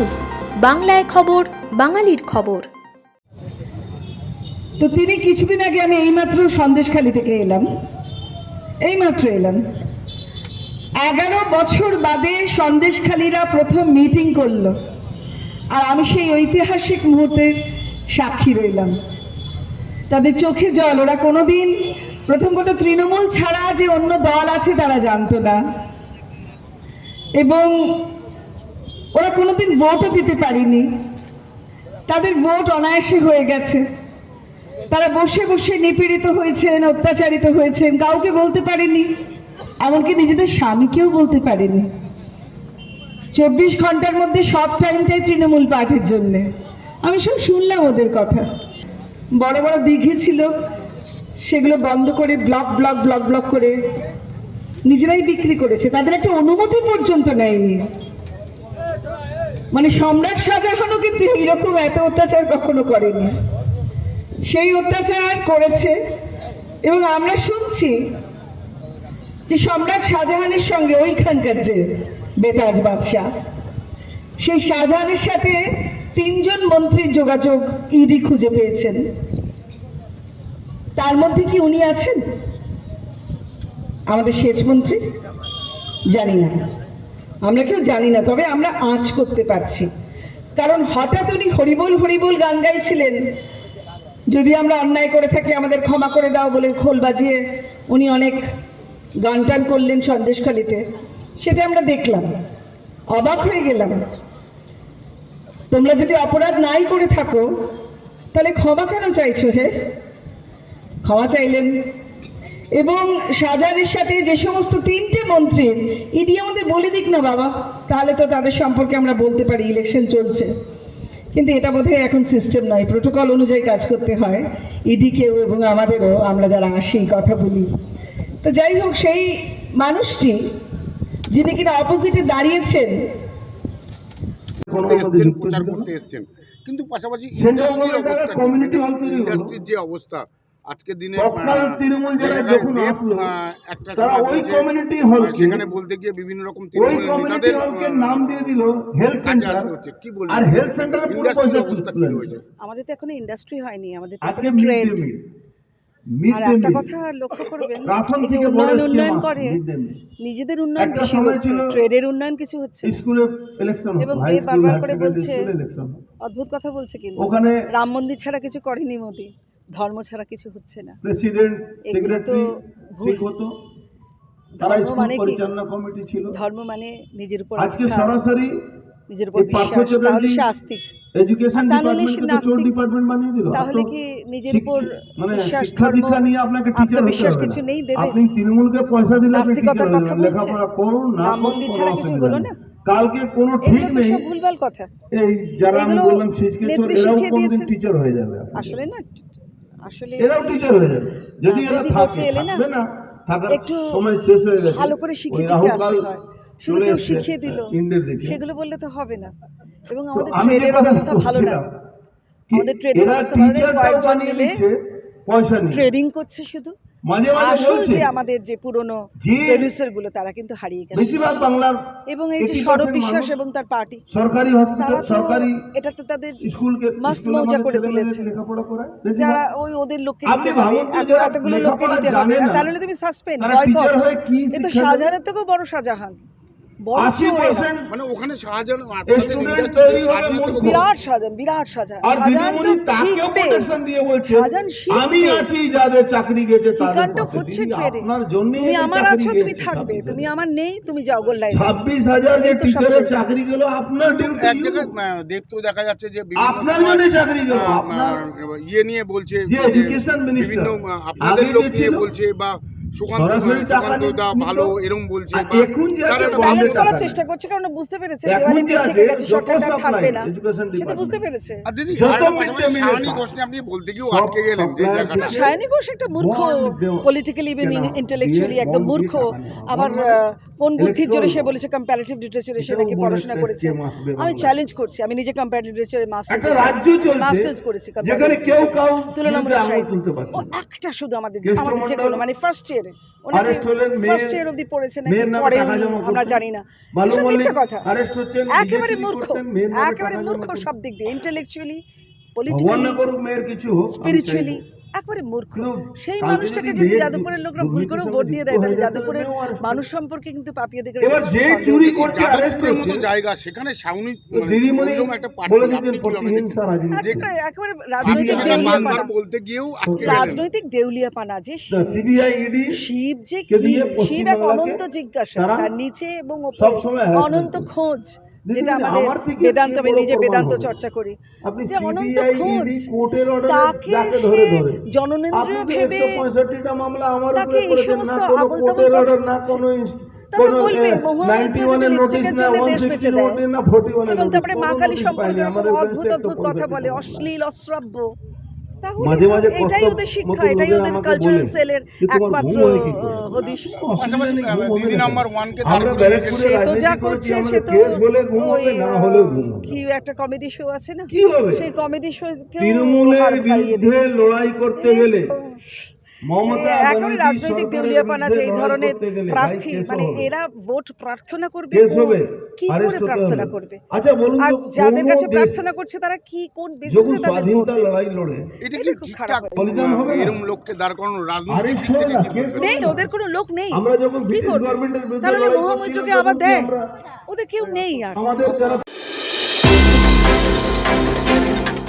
News, বাংলায় খবর, বাঙালির খবর। তো তিনি কিছুদিন আগে আমি এইমাত্র সন্দেশখালি থেকে এলাম। এইমাত্র এলাম। এগারো বছর বাদে সন্দেশখালীরা প্রথম মিটিং করল। আর আমি সেই ঐতিহাসিক মুহূর্তের সাক্ষী রইলাম। তাদের চোখে জল। ওরা কোনোদিন প্রথম কথা তৃণমূল ছাড়া যে অন্য দল আছে তারা জানতো না। এবং ওরা কোনোদিন ভোটও দিতে পারেনি। তাদের ভোট অনায়াসে হয়ে গেছে। তারা বসে বসে নিপীড়িত হয়েছেন, অত্যাচারিত হয়েছেন, কাউকে বলতে পারেনি, এমনকি নিজেদের স্বামীকেও বলতে পারেনি। চব্বিশ ঘণ্টার মধ্যে সব টাইমটাই তৃণমূল পার্টির জন্য। আমি সব শুনলাম ওদের কথা। বড় বড় দিঘি ছিল, সেগুলো বন্ধ করে ব্লক ব্লক ব্লক ব্লক করে নিজেরাই বিক্রি করেছে। তাদের একটা অনুমতি পর্যন্ত নেয়নি। মানে সম্রাট শাহজাহানও কিন্তু এইরকম এত অত্যাচার কখনো করেনি। সেই অত্যাচার করেছে এবং আমরা শুনছি যে সম্রাট শাহজাহানের সঙ্গে ওইখানকার যে বেতাজ বাদশাহ, সেই শাহজাহানের সাথে তিনজন মন্ত্রীর যোগাযোগ ইডি খুঁজে পেয়েছেন। তার মধ্যে কি উনি আছেন? আমাদের সেচ মন্ত্রী? জানি না। আমরা কেউ জানি না, তবে আমরা আঁচ করতে পারছি। কারণ হঠাৎ উনি হরিবোল হরিবোল গান গাইছিলেন। যদি আমরা অন্যায় করে থাকি, আমাদের ক্ষমা করে দাও বলে খোল বাজিয়ে উনি অনেক গান টান করলেন সন্দেশখালিতে। সেটা আমরা দেখলাম। অবাক হয়ে গেলাম। তোমরা যদি অপরাধ নাই করে থাকো, তাহলে ক্ষমা কেন চাইছো হে? ক্ষমা চাইলেন এবং শাহজাহানের সাথে যে সমস্ত তিনটে মন্ত্রীর ইডি আমাদের বলে দিক না বাবা তাহলে তো তাদের সম্পর্কে আমরা বলতে পারি ইলেকশন চলছে। কিন্তু এটা বোধহয় এখন সিস্টেম নয় প্রোটোকল অনুযায়ী কাজ করতে হয় ইডিকেও এবং আমাদেরও আমরা যারা আসি কথা বলি। তো যাই হোক সেই মানুষটি যিনি কিনা অপোজিটে দাঁড়িয়েছেন করতে এসছেন প্রচার করতে এসছেন। কিন্তু পাশাপাশি অবস্থা। ইন্ডাস্ট্রির যে অবস্থা আজকের দিনে একটা সেখানে বলতে গিয়ে বিভিন্ন রকম ওই তৃণমূলের কমিউনিটি নেতাদের হলকে আহ, নাম দিয়ে দিল হেলথ সেন্টার কি বলবেন? আর হেলথ সেন্টারে পুরো অবস্থা কি হয়েছে আমাদের তো এখনও ইন্ডাস্ট্রি হয়নি আমাদের তো আজকে ট্রেড আর একটা কথা লক্ষ্য করবেন যে উন্নয়ন উন্নয়ন করে। নিজেদের উন্নয়ন বেশি হচ্ছে ট্রেডের উন্নয়ন কিছু হচ্ছে না। স্কুলে ইলেকশন এবং এ বারবার করে বলছে অদ্ভুত কথা বলছে কিন্তু। রাম মন্দির ছাড়া কিছু করেনি মোদি। ধর্ম ছাড়া কিছু হচ্ছে না। প্রেসিডেন্ট এগুলো তো সেক্রেটারি ভুল। ঠিক ধর্ম মানে কি? কমিটি ছিল। ধর্ম মানে নিজের উপর আস্থা। সরাসরি নিজের উপর বিশ্বাস। তাহলে সে আস্তিক। এডুকেশন তাহলে সে নাস্তিক। কি নিজের উপর মানে বিশ্বাস ধর্ম আত্মবিশ্বাস কিছু নেই দেবে? আপনি তৃণমূলকে পয়সা দিলে আপনি নাস্তিকতার কথা। বলছে। রাম মন্দির ছাড়া কিছু হলো না? কালকে কোনো ঠিক নেই। ভুলভাল কথা। এই যারা আমি বললাম ছিচকে এরাও কোনদিন টিচার হয়ে যাবে আসলে না আসলে এরাও টিচার হয়ে যাবে। যদি এরা থাকে থাকবে না একটু সময় শেষ হয়ে গেছে। ভালো করে শিখে ওই টিকে আসতে হয়। শুধু কেউ শিখিয়ে দিল সেগুলো বললে তো হবে না। এবং আমাদের ট্রেডের কথা অবস্থা ভালো না। আমাদের ট্রেডের ব্যবস্থা অবস্থা ভালো না কয়েকজন মিলে পয়সা ট্রেডিং করছে শুধু। আসল যে আমাদের যে পুরনো প্রডিউসারগুলো তারা কিন্তু হারিয়ে গেছে। বেশিরভাগ বাংলার এবং এই যে 80% বিশ্বাস এবং তার পার্টি সরকারি তারা সরকারি এটা তো তাদের স্কুলকে মাস্ত মৌজা করে তুলেছে। যারা ওই ওদের লোককে নিতে হবে এত এতগুলো লোককে নিতে হবে। তাহলে তুমি সাসপেন্ড বয়কট এ তো শাহজাহানের থেকেও বড় শাহজাহান। মানে ওখানে শাহজাহান। বিরাট শাহজাহান বিরাট শাহজাহান। শাহজাহান তো শিখবে। শাহজাহান শিখবে। আমি আছি যাদের চাকরি গেছে হচ্ছে তুমি আমার আছো তুমি থাকবে। তুমি আমার নেই তুমি যাও গোল্লায় যাও। ছাব্বিশ হাজার। চাকরি গেল আপনার এক জায়গায় দেখতেও দেখা যাচ্ছে যে বিভিন্ন আপনার জন্য চাকরি গেল, ইয়ে নিয়ে বলছে বিভিন্ন আপনাদের লোক নিয়ে বলছে বা সুকান্ত সরাসরি টাকা সুকান্ত দা নিত। ভালো এরকম বলছে আর বা এখন যে তার আছে একটা বন্ধের ব্যালেন্স করার চেষ্টা করছে কারণ বুঝতে পেরেছে এখন দেওয়ালি যে পেট আছে, থেকে গেছে সরকারটা থাকবে না সেটা বুঝতে পেরেছে। আর দিদি যত আরেকটা mid পাশাপাশি day meal সায়নী এর ঘোষ নিয়ে আপনি বলতে গিয়েও আটকে গেলেন যে জায়গাটা। সায়নী ঘোষ একটা মূর্খ পলিটিক্যালি ইভেন ইন্টেলেকচুয়ালি একদম মূর্খ। দিয়ে টাকা নেওয়া। আবার আহ, কোন বুদ্ধির জোরে সে বলেছে কম্পারেটিভ লিটারেচারে সে এটাও নাকি পড়াশোনা করেছে। আমি চ্যালেঞ্জ করছি আমি নিজে কম্পারেটিভ লিটারেচারে মাস্টার্স করেছি। যেখানে তুলনামূলক সাহিত্য। ও একটা শুধু আমাদের আমাদের যে কোনো মানে ফার্স্ট ইয়ার হলেন মেয়ের- ফার্স্ট ইয়ার অবধি পড়েছে নাকি পরে আমরা। জানি না। এসব কথা। একেবারে মূর্খ। একেবারে মূর্খ সব দিক দিয়ে। Intellectually politically spiritually. একেবারে মূর্খ। সেই মানুষটাকে যদি যদি যাদবপুরের লোকরা ভুল করেও ভোট দিয়ে দেয় তাহলে যাদবপুরের মানুষ সম্পর্কে কিন্তু পাপিয়াদের এবার যে চুরি করছে যাদবপুরের মতো জায়গা সেখানে সাউনি তো মানে একটা পার্টি একেবারে একেবারে রাজনৈতিক দেউলিয়াপানা। বলতে গিয়েও। রাজনৈতিক দেউলিয়াপানা যে শিব- সিবিআই ইডি শিব যে কি শিব এক অনন্ত জিজ্ঞাসা। তার নিচে এবং ওপরে অনন্ত খোঁজ। যেটা আমাদের বেদান্ত আমি নিজে বেদান্ত চর্চা করি যে অনন্ত তাকে সে জননেন্দ্রিয় ভেবে 165টা মামলা আমার তাকে এই সমস্ত আবল তাবল বলবে, এ, মহুয়া মৈত্র 91 যদি এর নোটিশ লিপস্টিকের জন্য দেশ বেঁচে দেয়। নোটিশ না 41 এবং তারপরে মা কালী সম্পর্কে অদ্ভুত অদ্ভুত কথা বলে অশ্লীল অশ্রাব্য। মাঝে মাঝে এটাই ওদের শিক্ষা এটাই ওদের কালচারাল সেলের একমাত্র হদিশ। সে তো যা করছে সে তো ওই। কি একটা কমেডি শো আছে না? সেই কমেডি শো তৃণমূলের বিরুদ্ধে লড়াই করতে গেলে ব্যানার্জি রাজনৈতিক দেউলিয়াপানা যে এই ধরনের প্রার্থী মানে এরা ভোট প্রার্থনা করবে কি করে প্রার্থনা করবে? আচ্ছা আর যাদের কাছে প্রার্থনা করছে তারা কি কোন বেসিসে তাদের ভোট দেবে? এটা কি খুব খারাপ ঠিকঠাক বলিদান হবে এরকম লোককে দাঁড় করানো রাজনৈতিক? নেই ওদের কোনো লোক নেই। আমরা যখন কি করবে? তাহলে মহামৈত্রকে আবার দেয়। ওদের কেউ নেই আর। আমাদের যারা